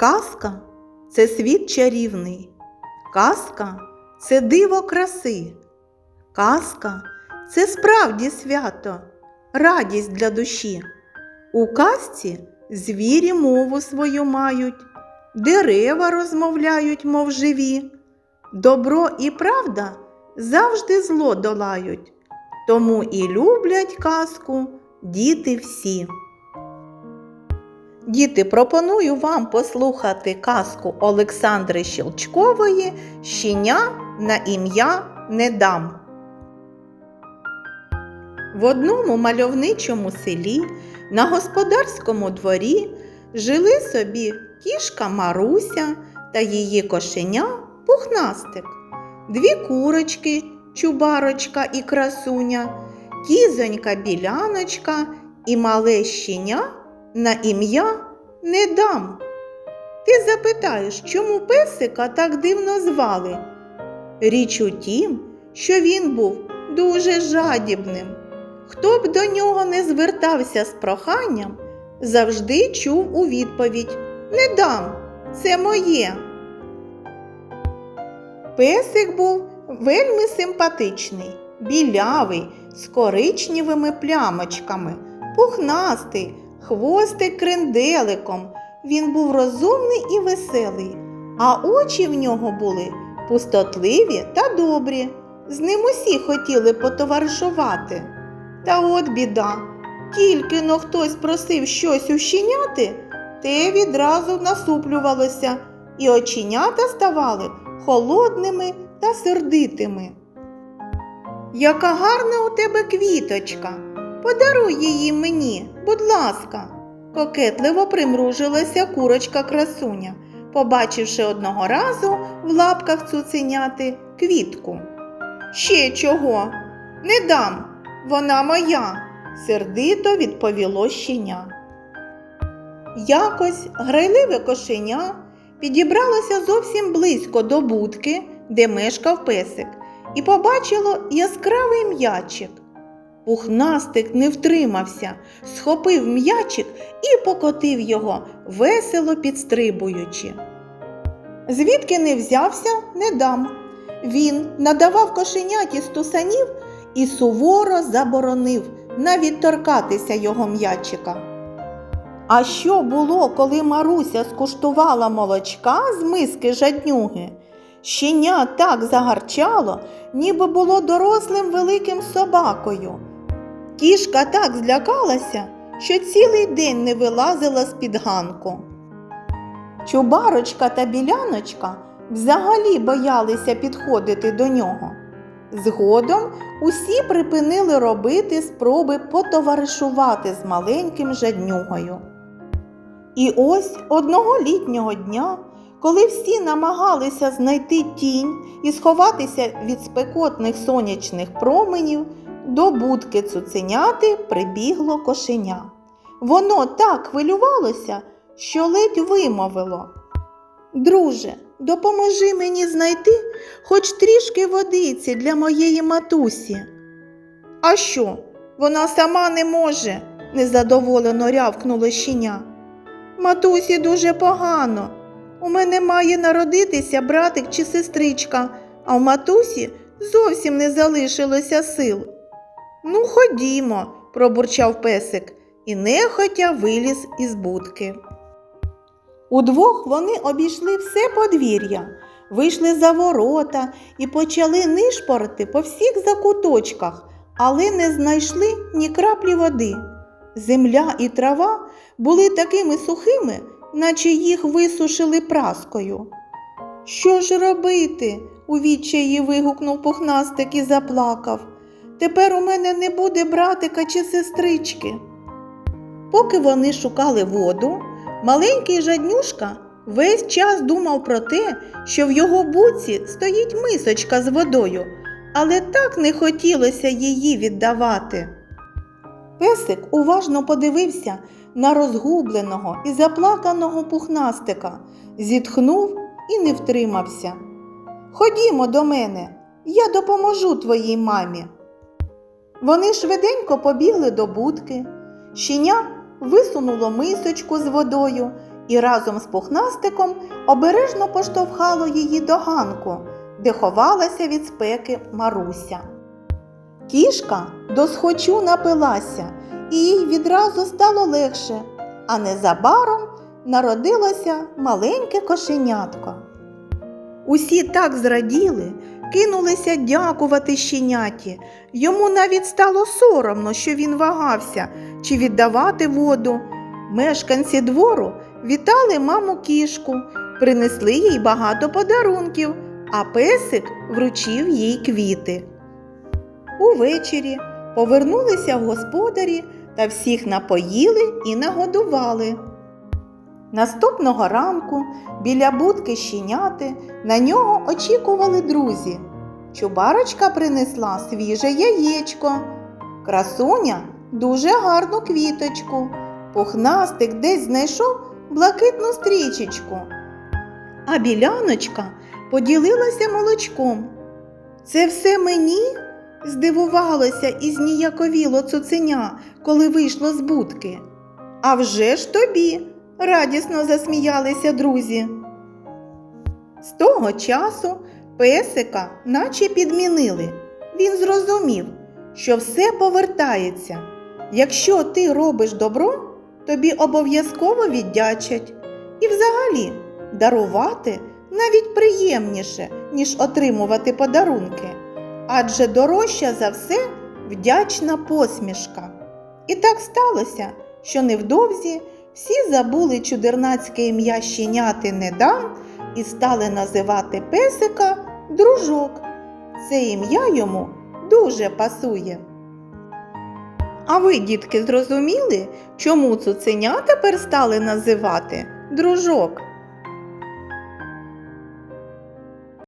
Казка це світ чарівний, казка це диво краси, казка це справді свято, радість для душі. У казці звірі мову свою мають, дерева розмовляють, мов живі. Добро і правда завжди зло долають, тому і люблять казку діти всі. Діти, пропоную вам послухати казку Олександри Щелчкової Щеня на ім'я не дам. В одному мальовничому селі на господарському дворі жили собі кішка Маруся та її кошеня Пухнастик, дві курочки, чубарочка і красуня, кізонька біляночка і мале щеня на ім'я не дам. Ти запитаєш, чому песика так дивно звали? Річ у тім, що він був дуже жадібним. Хто б до нього не звертався з проханням, завжди чув у відповідь Не дам, це моє. Песик був вельми симпатичний, білявий, з коричневими плямочками, пухнастий, хвостик кренделиком. Він був розумний і веселий, а очі в нього були пустотливі та добрі. З ним усі хотіли потоваришувати. Та от біда. Тільки но хтось просив щось ущиняти, те відразу насуплювалося, і оченята ставали холодними та сердитими. Яка гарна у тебе квіточка. Подаруй її мені, будь ласка, кокетливо примружилася курочка красуня, побачивши одного разу в лапках цуценяти квітку. Ще чого? Не дам, вона моя, сердито відповіло щеня. Якось грайливе кошеня підібралося зовсім близько до будки, де мешкав песик, і побачило яскравий м'ячик. Пухнастик не втримався, схопив м'ячик і покотив його, весело підстрибуючи. Звідки не взявся, не дам. Він надавав кошеняті стусанів і суворо заборонив навіть торкатися його м'ячика. А що було, коли Маруся скуштувала молочка з миски жаднюги? Щеня так загарчало, ніби було дорослим великим собакою. Кішка так злякалася, що цілий день не вилазила з-під ганку. Чубарочка та біляночка взагалі боялися підходити до нього. Згодом усі припинили робити спроби потоваришувати з маленьким жаднюгою. І ось одного літнього дня, коли всі намагалися знайти тінь і сховатися від спекотних сонячних променів, до будки цуценяти прибігло кошеня. Воно так хвилювалося, що ледь вимовило. Друже, допоможи мені знайти хоч трішки водиці для моєї матусі. А що? Вона сама не може, незадоволено рявкнуло щеня. Матусі дуже погано. У мене має народитися братик чи сестричка, а в матусі зовсім не залишилося сил. Ну, ходімо, пробурчав песик і нехотя виліз із будки. Удвох вони обійшли все подвір'я, вийшли за ворота і почали нишпорити по всіх закуточках, але не знайшли ні краплі води. Земля і трава були такими сухими, наче їх висушили праскою. Що ж робити? у відчаї вигукнув пухнастик і заплакав. Тепер у мене не буде братика чи сестрички. Поки вони шукали воду, маленький жаднюшка весь час думав про те, що в його буці стоїть мисочка з водою, але так не хотілося її віддавати. Песик уважно подивився на розгубленого і заплаканого пухнастика, зітхнув і не втримався. Ходімо до мене, я допоможу твоїй мамі. Вони швиденько побігли до будки. Щеня висунуло мисочку з водою і разом з пухнастиком обережно поштовхало її до ганку, де ховалася від спеки Маруся. Кішка досхочу напилася, і їй відразу стало легше, а незабаром народилося маленьке кошенятко. Усі так зраділи, кинулися дякувати щеняті. Йому навіть стало соромно, що він вагався, чи віддавати воду. Мешканці двору вітали маму кішку, принесли їй багато подарунків, а песик вручив їй квіти. Увечері повернулися господарі та всіх напоїли і нагодували. Наступного ранку біля будки щеняти на нього очікували друзі. Чубарочка принесла свіже яєчко, красуня дуже гарну квіточку, пухнастик десь знайшов блакитну стрічечку. А біляночка поділилася молочком. Це все мені? здивувалося і зніяковіло цуценя, коли вийшло з будки. А вже ж тобі, радісно засміялися друзі. З того часу песика наче підмінили. Він зрозумів, що все повертається. Якщо ти робиш добро, тобі обов'язково віддячать. І взагалі дарувати навіть приємніше, ніж отримувати подарунки. Адже дорожча за все вдячна посмішка. І так сталося, що невдовзі всі забули чудернацьке ім'я щеняти не дам і стали називати песика дружок. Це ім'я йому дуже пасує. А ви, дітки, зрозуміли, чому цуценя тепер стали називати дружок?